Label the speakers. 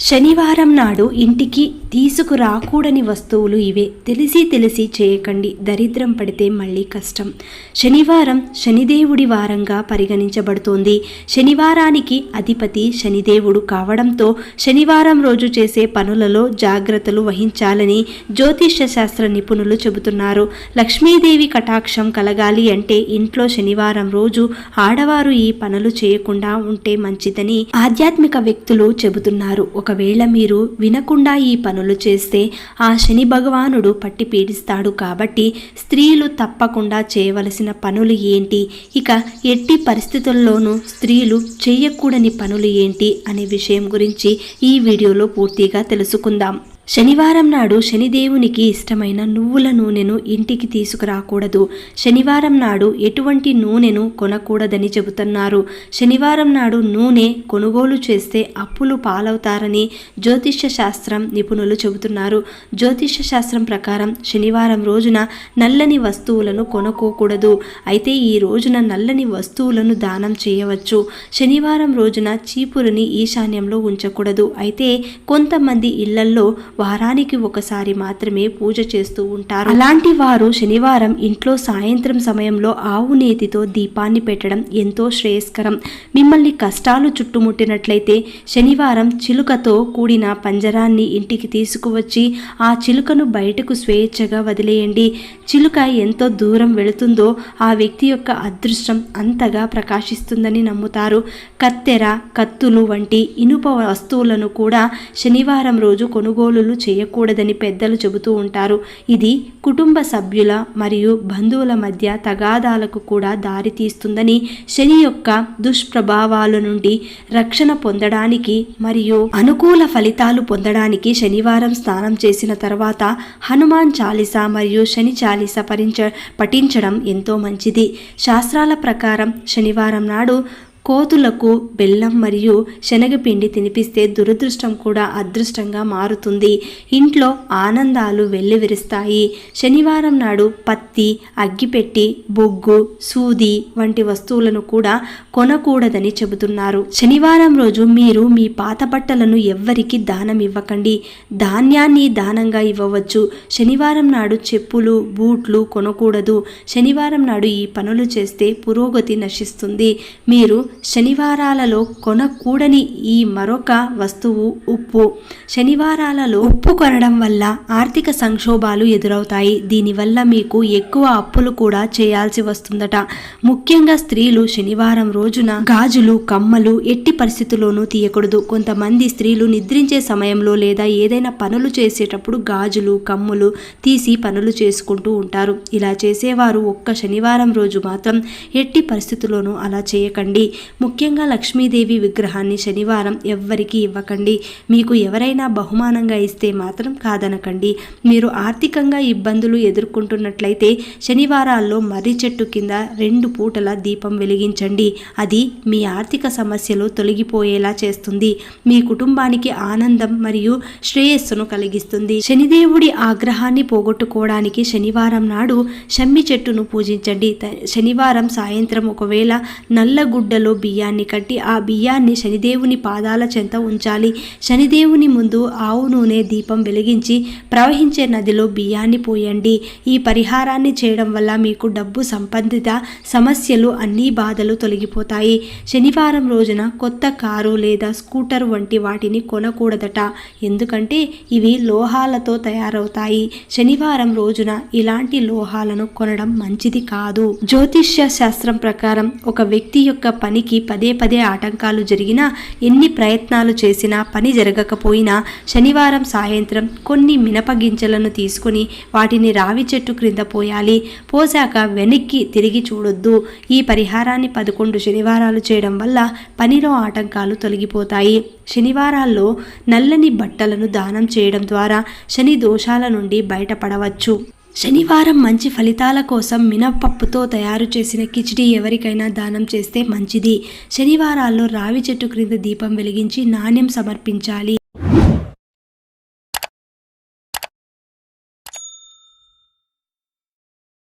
Speaker 1: శనివారం నాడు ఇంటికి తీసుకురాకూడని వస్తువులు ఇవే. తెలిసి తెలిసి చేయకండి. దరిద్రం పడితే మళ్ళీ కష్టం. శనివారం శనిదేవుడి వారంగా పరిగణించబడుతోంది. శనివారానికి అధిపతి శనిదేవుడు కావడంతో శనివారం రోజు చేసే పనులలో జాగ్రత్తలు వహించాలని జ్యోతిష్య శాస్త్ర నిపుణులు చెబుతున్నారు. లక్ష్మీదేవి కటాక్షం కలగాలి అంటే ఇంట్లో శనివారం రోజు ఆడవారు ఈ పనులు చేయకుండా ఉంటే మంచిదని ఆధ్యాత్మిక వ్యక్తులు చెబుతున్నారు. ఒకవేళ మీరు వినకుండా ఈ పనులు చేస్తే ఆ శని భగవానుడు పట్టి పీడిస్తాడు కాబట్టి స్త్రీలు తప్పకుండా చేయవలసిన పనులు ఏంటి? ఇక ఎట్టి పరిస్థితుల్లోనూ స్త్రీలు చేయకూడని పనులు ఏంటి? అనే విషయం గురించి ఈ వీడియోలో పూర్తిగా తెలుసుకుందాం. శనివారం నాడు శనిదేవునికి ఇష్టమైన నువ్వుల నూనెను ఇంటికి తీసుకురాకూడదు. శనివారం నాడు ఎటువంటి నూనెను కొనకూడదని చెబుతున్నారు. శనివారం నాడు నూనె కొనుగోలు చేస్తే అప్పులు పాలవుతారని జ్యోతిష్య శాస్త్రం నిపుణులు చెబుతున్నారు. జ్యోతిష్య శాస్త్రం ప్రకారం శనివారం రోజున నల్లని వస్తువులను కొనుక్కోకూడదు. అయితే ఈ రోజున నల్లని వస్తువులను దానం చేయవచ్చు. శనివారం రోజున చీపురుని ఈశాన్యంలో ఉంచకూడదు. అయితే కొంతమంది ఇళ్ళల్లో వారానికి ఒకసారి మాత్రమే పూజ చేస్తూ ఉంటారు. అలాంటి వారు శనివారం ఇంట్లో సాయంత్రం సమయంలో ఆవు నేతితో దీపాన్ని పెట్టడం ఎంతో శ్రేయస్కరం. మిమ్మల్ని కష్టాలు చుట్టుముట్టినట్లయితే శనివారం చిలుకతో కూడిన పంజరాన్ని ఇంటికి తీసుకువచ్చి ఆ చిలుకను బయటకు స్వేచ్ఛగా వదిలేయండి. చిలుక ఎంతో దూరం వెళుతుందో ఆ వ్యక్తి యొక్క అదృష్టం అంతగా ప్రకాశిస్తుందని నమ్ముతారు. కత్తెర కత్తులు వంటి ఇనుప వస్తువులను కూడా శనివారం రోజు కొనుగోలు చేయకూడదని పెద్దలు చెబుతూ ఉంటారు. ఇది కుటుంబ సభ్యుల మరియు బంధువుల మధ్య తగాదాలకు కూడా దారితీస్తుందని శని యొక్క దుష్ప్రభావాల నుండి రక్షణ పొందడానికి మరియు అనుకూల ఫలితాలు పొందడానికి శనివారం స్నానం చేసిన తర్వాత హనుమాన్ చాలీసా మరియు శని చాలిస పరించ పఠించడం ఎంతో మంచిది. శాస్త్రాల ప్రకారం శనివారం నాడు కోతులకు బెల్లం మరియు శనగపిండి తినిపిస్తే దురదృష్టం కూడా అదృష్టంగా మారుతుంది. ఇంట్లో ఆనందాలు వెల్లివిరుస్తాయి. శనివారం నాడు పత్తి అగ్గిపెట్టి బొగ్గు సూది వంటి వస్తువులను కూడా కొనకూడదని చెబుతున్నారు. శనివారం రోజు మీరు మీ పాత బట్టలను ఎవ్వరికి దానం ఇవ్వకండి. ధాన్యాన్ని దానంగా ఇవ్వవచ్చు. శనివారం నాడు చెప్పులు బూట్లు కొనకూడదు. శనివారం నాడు ఈ పనులు చేస్తే పురోగతి నశిస్తుంది. మీరు శనివారాలలో కొనకూడని ఈ మరొక వస్తువు ఉప్పు. శనివారాలలో ఉప్పు కొనడం వల్ల ఆర్థిక సంక్షోభాలు ఎదురవుతాయి. దీనివల్ల మీకు ఎక్కువ అప్పులు కూడా చేయాల్సి వస్తుందట. ముఖ్యంగా స్త్రీలు శనివారం రోజున గాజులు కమ్మలు ఎట్టి పరిస్థితుల్లోనూ తీయకూడదు. కొంతమంది స్త్రీలు నిద్రించే సమయంలో లేదా ఏదైనా పనులు చేసేటప్పుడు గాజులు కమ్ములు తీసి పనులు చేసుకుంటూ ఉంటారు. ఇలా చేసేవారు ఒక్క శనివారం రోజు మాత్రం ఎట్టి పరిస్థితుల్లోనూ అలా చేయకండి. ముఖ్యంగా లక్ష్మీదేవి విగ్రహాన్ని శనివారం ఎవ్వరికీ ఇవ్వకండి. మీకు ఎవరైనా బహుమానంగా ఇస్తే మాత్రం కాదనకండి. మీరు ఆర్థికంగా ఇబ్బందులు ఎదుర్కొంటున్నట్లయితే శనివారాల్లో మర్రి చెట్టు కింద రెండు పూటల దీపం వెలిగించండి. అది మీ ఆర్థిక సమస్యలు తొలగిపోయేలా చేస్తుంది. మీ కుటుంబానికి ఆనందం మరియు శ్రేయస్సును కలిగిస్తుంది. శనిదేవుడి ఆగ్రహాన్ని పోగొట్టుకోవడానికి శనివారం నాడు షమ్మి చెట్టును పూజించండి. శనివారం సాయంత్రం ఒకవేళ నల్లగుడ్డలో బియ్యాన్ని కట్టి ఆ బియ్యాన్ని శనిదేవుని పాదాల చెంత ఉంచాలి. శనిదేవుని ముందు ఆవు నూనె దీపం వెలిగించి ప్రవహించే నదిలో బియ్యాన్ని పోయండి. ఈ పరిహారాన్ని చేయడం వల్ల మీకు డబ్బు సంబంధిత సమస్యలు అన్ని బాధలు తొలగిపోతాయి. శనివారం రోజున కొత్త కారు లేదా స్కూటర్ వంటి వాటిని కొనకూడదట. ఎందుకంటే ఇవి లోహాలతో తయారవుతాయి. శనివారం రోజున ఇలాంటి లోహాలను కొనడం మంచిది కాదు. జ్యోతిష్య శాస్త్రం ప్రకారం ఒక వ్యక్తి యొక్క పని పనికి పదే పదే ఆటంకాలు జరిగినా ఎన్ని ప్రయత్నాలు చేసినా పని జరగకపోయినా శనివారం సాయంత్రం కొన్ని మినప గింజలను తీసుకుని వాటిని రావి చెట్టు క్రింద పోయాలి. పోసాక వెనక్కి తిరిగి చూడొద్దు. ఈ పరిహారాన్ని పదకొండు శనివారాలు చేయడం వల్ల పనిలో ఆటంకాలు తొలగిపోతాయి. శనివారాల్లో నల్లని బట్టలను దానం చేయడం ద్వారా శని దోషాల నుండి బయటపడవచ్చు. శనివారం మంచి ఫలితాల కోసం మినపప్పుతో తయారు చేసిన కిచిడి ఎవరికైనా దానం చేస్తే మంచిది. శనివారాల్లో రావి చెట్టు క్రింద దీపం వెలిగించి నాణ్యం సమర్పించాలి.